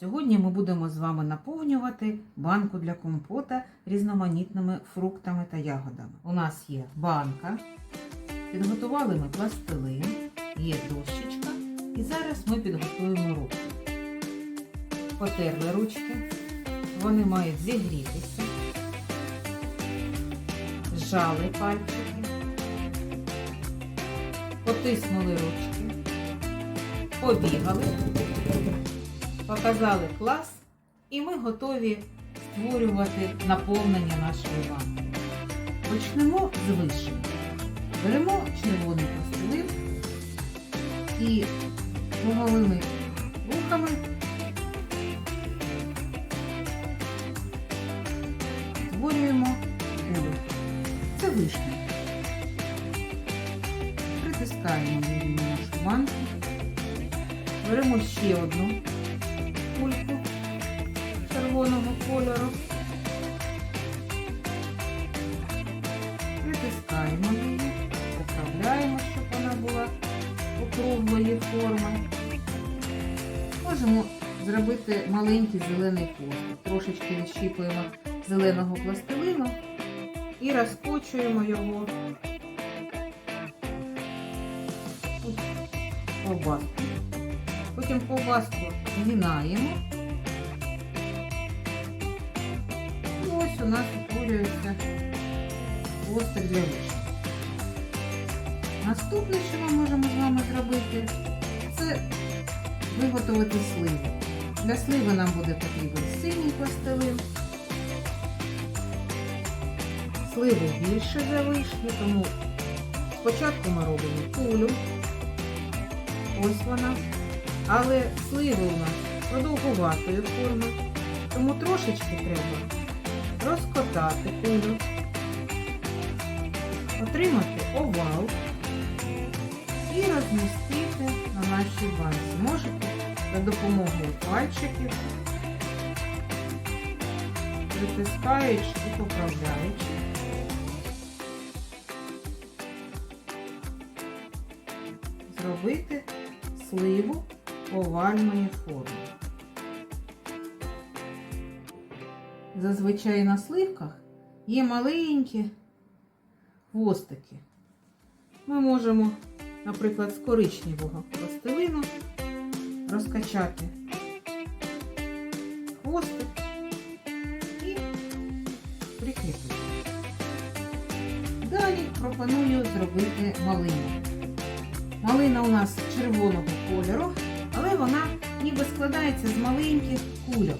Сьогодні ми будемо з вами наповнювати банку для компота різноманітними фруктами та ягодами. У нас є банка, підготували ми пластилин, є дощечка, і зараз ми підготуємо руки. Потерли ручки, вони мають зігрітися, зжали пальчики, потиснули ручки, побігали показали клас, і ми готові створювати наповнення нашої банки. Почнемо з вишень. Беремо червоний пластилин і круговими рухами створюємо кулю. Це вишня. Округлої форми. Можемо зробити маленький зелений хвостик. Трошечки відщіпуємо зеленого пластилину і розкочуємо його тут ковбаску. Потім ковбаску згинаємо. І ось у нас утворюється хвостик для вишні. Наступне, що ми можемо з вами зробити, це виготовити сливу. Для сливи нам буде потрібен синій пластилин. Сливи більше за вишню, тому спочатку ми робимо кулю. Ось вона. Але сливи у нас продовгуватої форми, тому трошечки треба розкотати кулю, отримати овал і розмістити на нашій банці. Можете за допомогою пальчиків, притискаючи і поправляючи. Зробити сливу овальної форми. Зазвичай на сливках є маленькі хвостики. Ми можемо, наприклад, з коричневого пластилину розкачати хвостик і прикріпити. Далі пропоную зробити малину. Малина у нас червоного кольору, але вона ніби складається з маленьких кульок.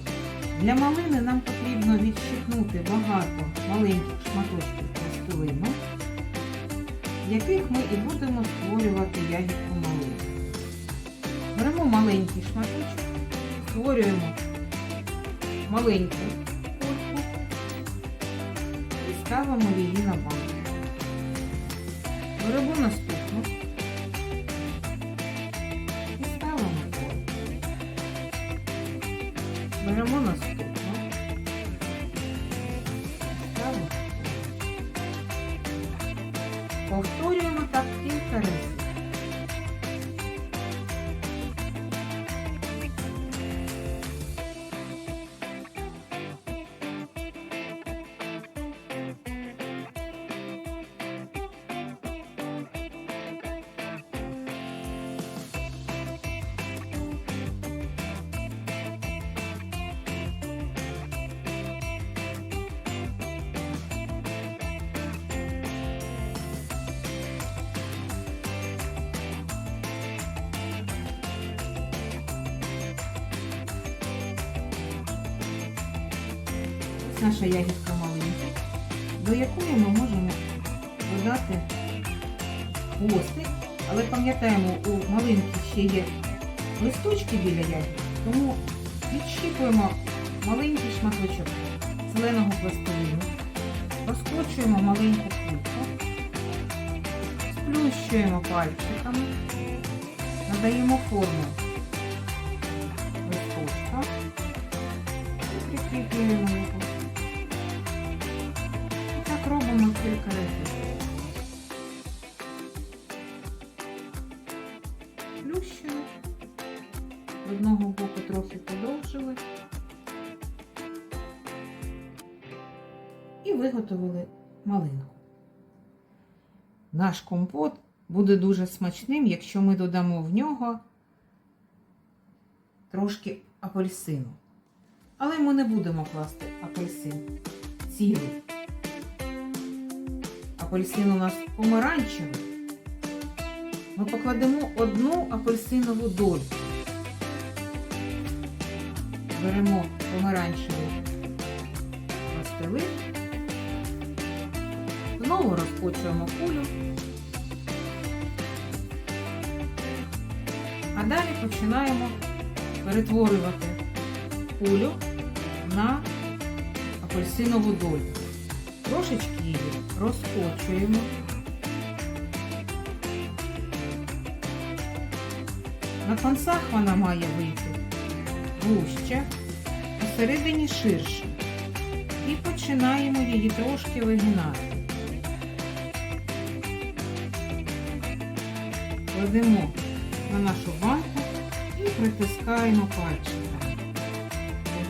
Для малини нам потрібно відщипнути багато маленьких шматочків пластилину, яких ми і будемо створювати ягідку малини. Беремо маленький шматочок, створюємо маленьку кульку і ставимо її на банку. Беремо наступну. І ставимо поруч. Беремо наступну. Ставимо. Повторюємо так кілька разів. Наша ягідка маленька, до якої ми можемо додати хвостик, але пам'ятаємо, у малинки ще є листочки біля ягід, тому відщіпуємо маленький шматочок зеленого пластилину, розкочуємо маленьку кульку, сплющуємо пальчиками, надаємо форму листочка і прикріплюємо його. Робимо кілька разів. Плющуємо, одного боку трохи подовжили. І виготовили малинку. Наш компот буде дуже смачним, якщо ми додамо в нього трошки апельсину. Але ми не будемо класти апельсин цілий. Апельсин у нас помаранчевий. Ми покладемо одну апельсинову дольку. Беремо помаранчевий пластилин, знову розпочуємо кулю. А далі починаємо перетворювати кулю на апельсинову дольку. Трошечки її розкочуємо. На концах вона має вийти вужче, посередині ширше. І починаємо її трошки вигинати. Кладемо на нашу банку і притискаємо пальчиками.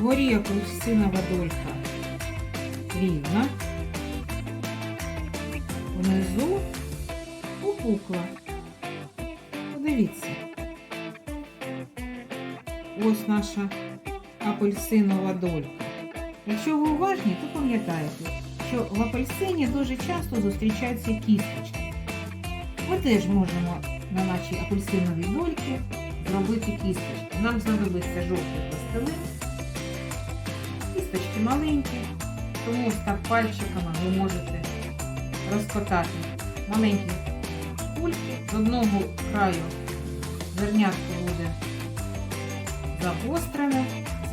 Вгорі апельсинова долька рівна, внизу попукла. Подивіться. Ось наша апельсинова долька. Якщо ви уважні, то пам'ятаєте, що в апельсині дуже часто зустрічаються кісточки. Ми теж можемо на нашій апельсиновій дольці зробити кісточки. Нам знадобиться жовтий пластилин, кісточки маленькі, тому так пальчиками ви можете розкотати маленькі кульки. З одного краю зернятко буде загострене,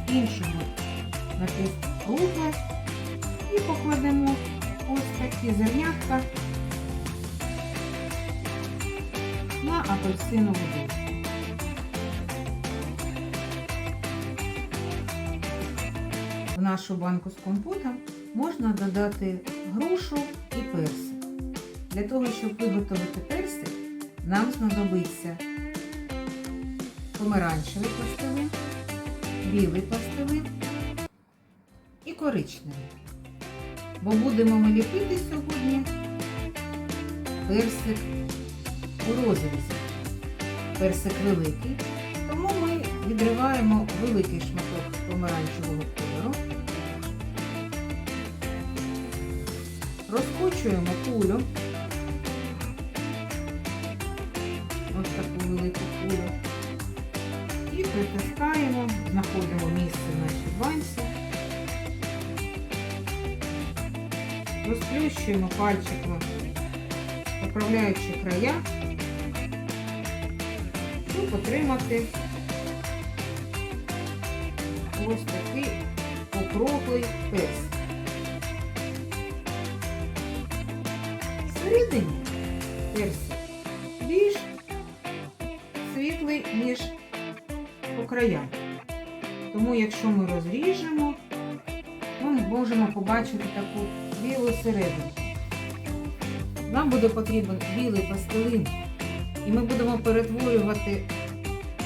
з іншого напівкругле і покладемо ось такі зернятка на апельсинову дольку. В нашу банку з компотом можна додати грушу і персик. Для того, щоб виготовити персик, нам знадобиться помаранчевий пластилин, білий пластилин і коричневий. Бо будемо ми ліпити сьогодні персик у розрізі. Персик великий, тому ми відриваємо великий шматок помаранчевого розкочуємо кулю, ось таку велику кулю, і притискаємо, знаходимо місце нашій банці, розплющуємо пальчиком, поправляючи края, щоб отримати ось такий округлий персик. Світлий, ніж по краям. Тому якщо ми розріжемо, ми можемо побачити таку білу середину. Нам буде потрібен білий пластилин, і ми будемо перетворювати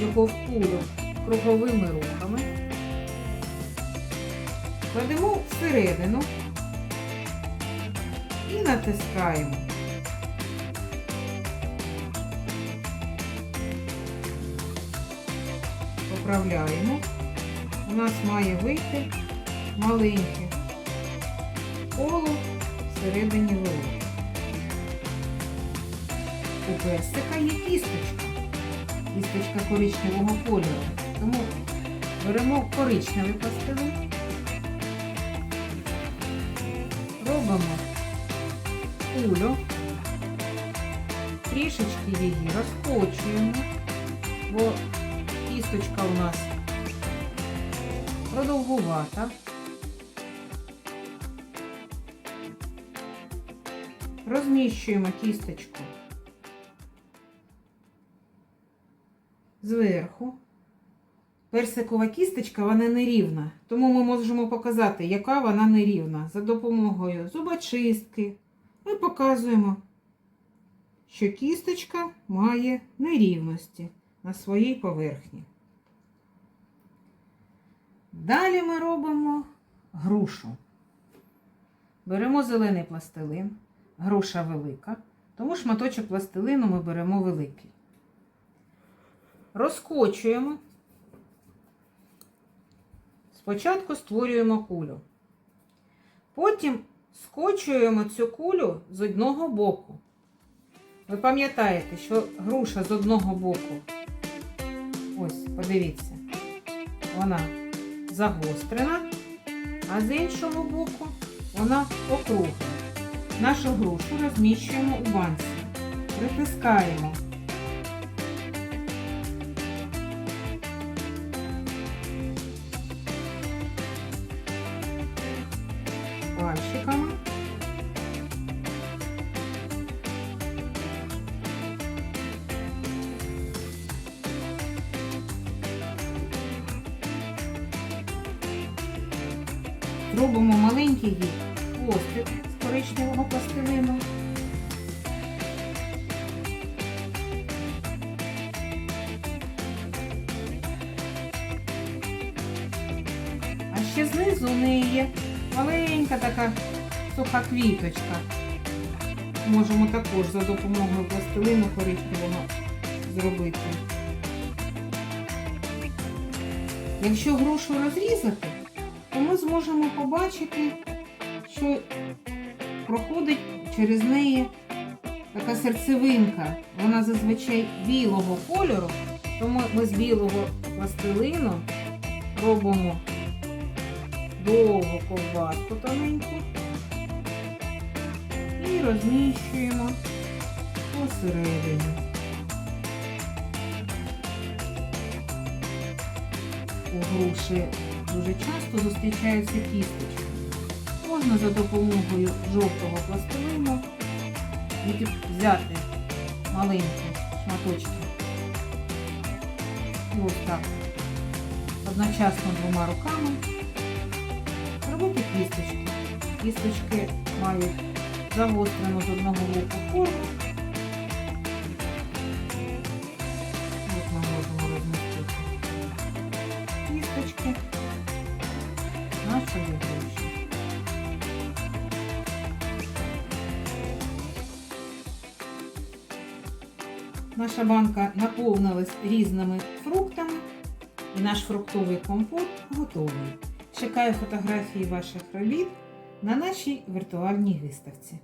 його в кулю круговими рухами. Кладемо всередину і натискаємо. Поправляємо. У нас має вийти маленьке коло всередині велике. У персика є кісточка. Кісточка коричневого кольору. Тому беремо коричневий пластилин. Робимо кулю, трішечки її розкочуємо, бо кісточка у нас продовгувата. Розміщуємо кісточку зверху. Персикова кісточка вона нерівна, тому ми можемо показати, яка вона нерівна. За допомогою зубочистки ми показуємо, що кісточка має нерівності на своїй поверхні. Далі ми робимо грушу. Беремо зелений пластилин, груша велика, тому шматочок пластилину ми беремо великий. Розкочуємо. Спочатку створюємо кулю. Потім скочуємо цю кулю з одного боку. Ви пам'ятаєте, що груша з одного боку, ось, подивіться, вона загострена, а з іншого боку вона округла. Нашу грушу розміщуємо у банці, притискаємо. Робимо маленький хвостик з коричневого пластилину. А ще знизу у неї є маленька така суха квіточка. Можемо також за допомогою пластилину коричневого зробити. Якщо грушу розрізати, то ми зможемо побачити, що проходить через неї така серцевинка. Вона зазвичай білого кольору, тому ми з білого пластилину робимо довгу ковбаску тоненьку і розміщуємо посередині. У груші дуже часто зустрічаються кісточки. Можна за допомогою жовтого пластилину взяти маленькі шматочки. Ось так. Одночасно двома руками робити кісточки. Кісточки мають загострену з одного боку форму. От ми можемо розмістити кісточки груші. Наша банка наповнилась різними фруктами, і наш фруктовий компот готовий. Чекаю фотографії ваших робіт на нашій віртуальній виставці.